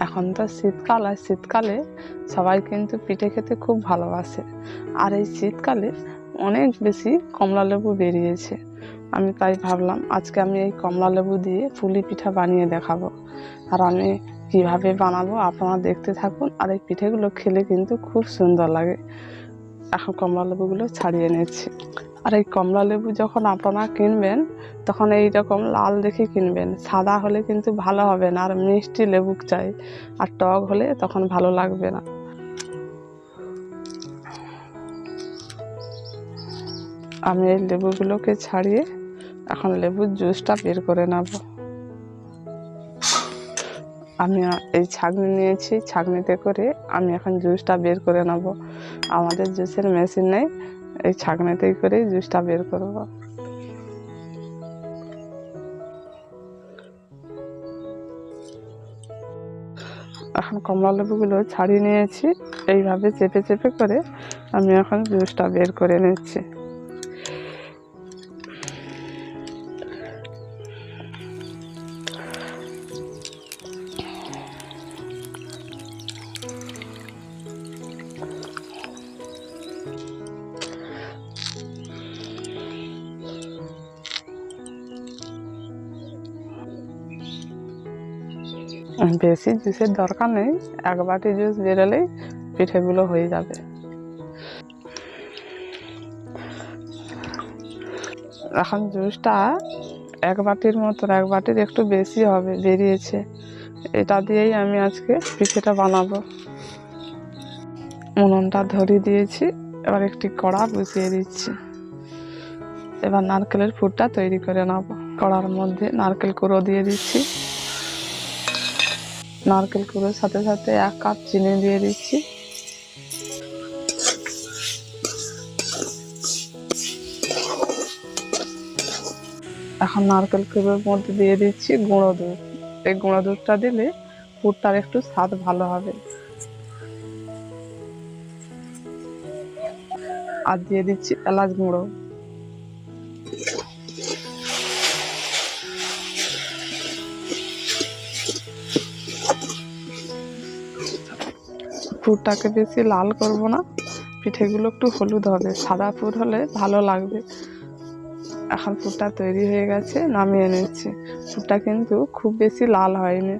এখন তো শীতকাল আর শীতকালে সবাই কিন্তু পিঠে খেতে খুব ভালোবাসে। আর এই শীতকালে অনেক বেশি কমলা লেবু বেরিয়েছে। আমি তাই ভাবলাম আজকে আমি এই কমলা লেবু দিয়ে পুলি পিঠা বানিয়ে দেখাবো। আর আমি কীভাবে বানাবো আপনারা দেখতে থাকুন। আর এই পিঠেগুলো খেলে কিন্তু খুব সুন্দর লাগে। এখন কমলা লেবুগুলো ছাড়িয়ে নিচ্ছি। আর এই কমলা লেবু যখন আপনারা কিনবেন, তখন এই রকম লাল দেখে কিনবেন। সাদা হলে কিন্তু ভালো হবে না, আর মিষ্টি লেবু চাই। আর টক হলে তখন ভালো লাগবে না। আমি এই লেবুগুলোকে ছাড়িয়ে এখন লেবুর জুসটা বের করে নেব। আমি এই ছাঁকনি নিয়েছি, ছাঁকনিতে করে আমি এখন জুসটা বের করে নেব। আমাদের জুসের মেশিন নেই এই ছাঁকনিতেই করে জুসটা বের করব। এখন কমলা লেবুগুলো ছাড়িয়ে নিয়েছি। এইভাবে চেপে চেপে করে আমি এখন জুসটা বের করে নিচ্ছি। বেশি জুসের দরকার নেই, এক বাটি জুস বেরোলেই পিঠেগুলো হয়ে যাবে। এখন জুসটা এক বাটির মতো এক বাটির একটু বেশি হবে, বেরিয়েছে। এটা দিয়েই আমি আজকে পিঠেটা বানাবো। উনুনটা ধরিয়ে দিয়েছি, এবার একটি কড়া বসিয়ে দিচ্ছি। এবার নারকেলের ফুটটা তৈরি করে নেব। কড়ার মধ্যে নারকেল কুড়ো দিয়ে দিচ্ছি। নারকেল কুড়োর সাথে সাথে এক কাপ চিনি দিয়ে দিচ্ছি। এখন নারকেল কুড়োর মধ্যে দিয়ে দিচ্ছি গুঁড়ো দুধ। এই গুঁড়ো দুধটা দিলে পুরটার একটু স্বাদ ভালো হবে। আর দিয়ে দিচ্ছি এলাচ গুঁড়ো। পুরটাকে বেশি লাল করব না। পিঠেগুলো একটু হলুদ হবে, সাদা পুর হলে ভালো লাগবে। এখন পুরটা তৈরি হয়ে গেছে, নামিয়ে নিচ্ছি। পুরটা কিন্তু খুব বেশি লাল হয়নি।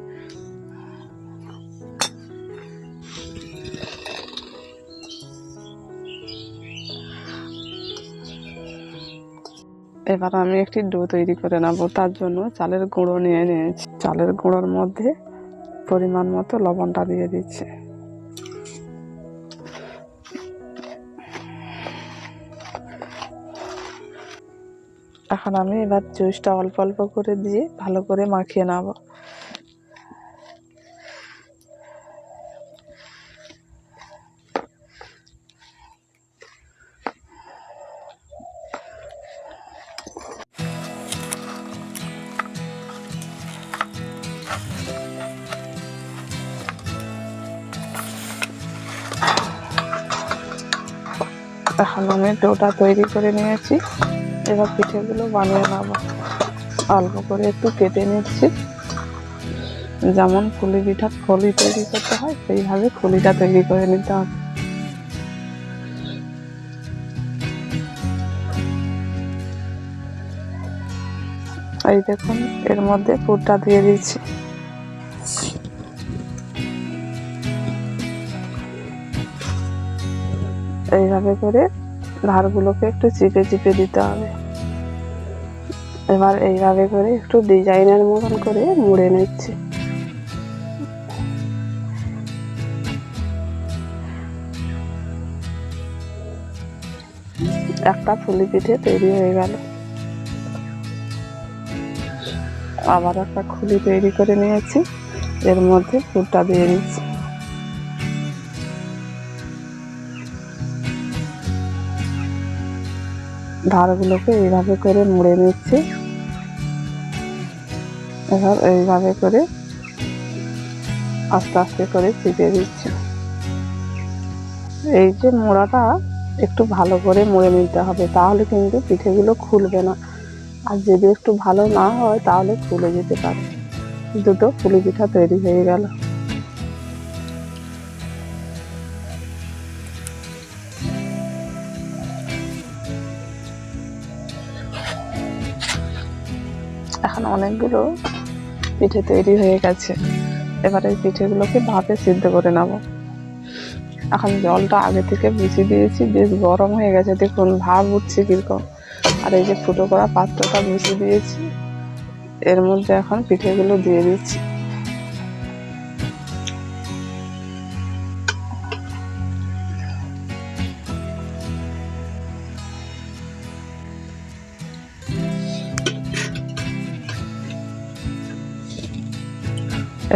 এবার আমি একটি ডো তৈরি করে নেব, তার জন্য চালের গুঁড়ো নিয়ে নিয়েছি। চালের গুঁড়োর মধ্যে পরিমাণ মতো লবণটা দিয়ে দিচ্ছি। এখন আমি এবার জুসটা অল্প অল্প করে দিয়ে ভালো করে মাখিয়ে নেব। এখন আমি ডোটা তৈরি করে নিয়েছি। এবার পিঠেগুলো বানিয়ে নেব অল্প করে একটু কেটে নিচ্ছি। যেমন ফুলি পিঠা ফলি তৈরি করতে হয়, সেইভাবে ফুলিটা তৈরি করে নিতে হবে। এই দেখুন, এর মধ্যে পুরটা দিয়ে দিচ্ছি। এইভাবে করে ধারগুলোকে একটু চিপে চিপে দিতে হবে। এবার এইভাবে করে একটু ডিজাইনের মতন করে মুড়ে নিচ্ছি। একটা ফুলি পিঠে তৈরি হয়ে গেল। আবার একটা খুলি তৈরি করে নিয়েছি। এর মধ্যে ফুলটা দিয়ে দিচ্ছি। ধারগুলোকে এইভাবে করে মুড়ে নিচ্ছি। এবার এইভাবে করে আস্তে আস্তে করে চিপে দিচ্ছি। এই যে মোড়াটা একটু ভালো করে মুড়ে নিতে হবে, তাহলে কিন্তু পিঠেগুলো খুলবে না। আর যদি একটু ভালো না হয়, তাহলে খুলে যেতে পারে। দুটো পুলি পিঠা তৈরি হয়ে গেল। এখন অনেকগুলো পিঠে তৈরি হয়ে গেছে। এবার এই পিঠেগুলোকে ভাপে সিদ্ধ করে নেব। এখন জলটা আগে থেকে বুঝিয়ে দিয়েছি, বেশ গরম হয়ে গেছে। দেখুন, ভাব উঠছে কীরকম। আর এই যে ফুটো করা পাত্রটা বুঝিয়ে দিয়েছি। এর মধ্যে এখন পিঠেগুলো দিয়ে দিচ্ছি।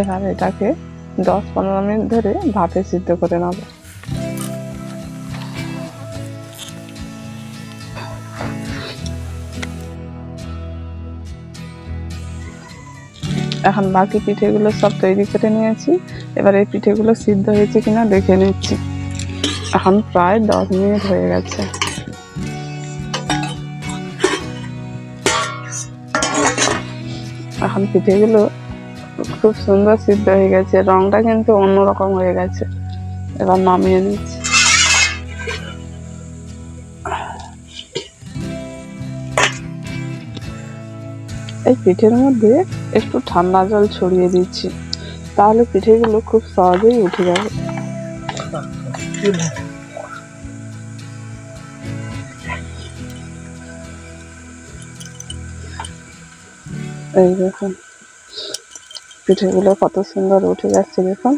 এবার এটাকে দশ পনেরো মিনিট ধরে ভাপে সিদ্ধ করে নেব। এখন বাকি পিঠেগুলো সব তৈরি করে নিয়েছি। এবার এই পিঠেগুলো সিদ্ধ হয়েছে কিনা দেখে নিচ্ছি। এখন প্রায় দশ মিনিট হয়ে গেছে। এখন পিঠেগুলো খুব সুন্দর সিদ্ধ হয়ে গেছে, রংটা কিন্তু অন্যরকম হয়ে গেছে। এবার নামিয়ে নিচ্ছি। এই পিঠের মধ্যে একটু ঠান্ডা জল ছড়িয়ে দিচ্ছি, তাহলে পিঠেগুলো খুব সহজেই উঠে যাবে। এই দেখুন। পিঠেগুলো কত সুন্দর উঠে যাচ্ছে দেখুন।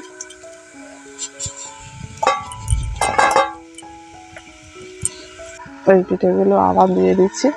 ওই পিঠেগুলো আবার দিয়ে দিচ্ছি।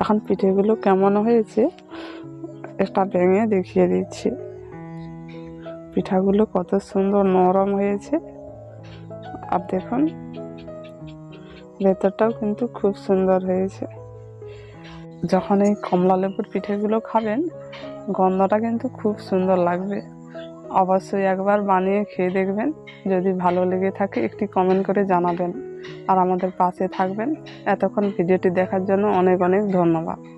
এখন পিঠেগুলো কেমন হয়েছে, একটা ভেঙে দেখিয়ে দিচ্ছি। পিঠাগুলো কত সুন্দর নরম হয়েছে। আর দেখুন, ভেতরটাও কিন্তু খুব সুন্দর হয়েছে। যখন এই কমলা লেবুর পিঠেগুলো খাবেন, গন্ধটা কিন্তু খুব সুন্দর লাগবে। অবশ্যই একবার বানিয়ে খেয়ে দেখবেন। যদি ভালো লেগে থাকে, একটি কমেন্ট করে জানাবেন। আর আমাদের পাশে থাকবেন। এতক্ষণ ভিডিওটি দেখার জন্য অনেক অনেক ধন্যবাদ।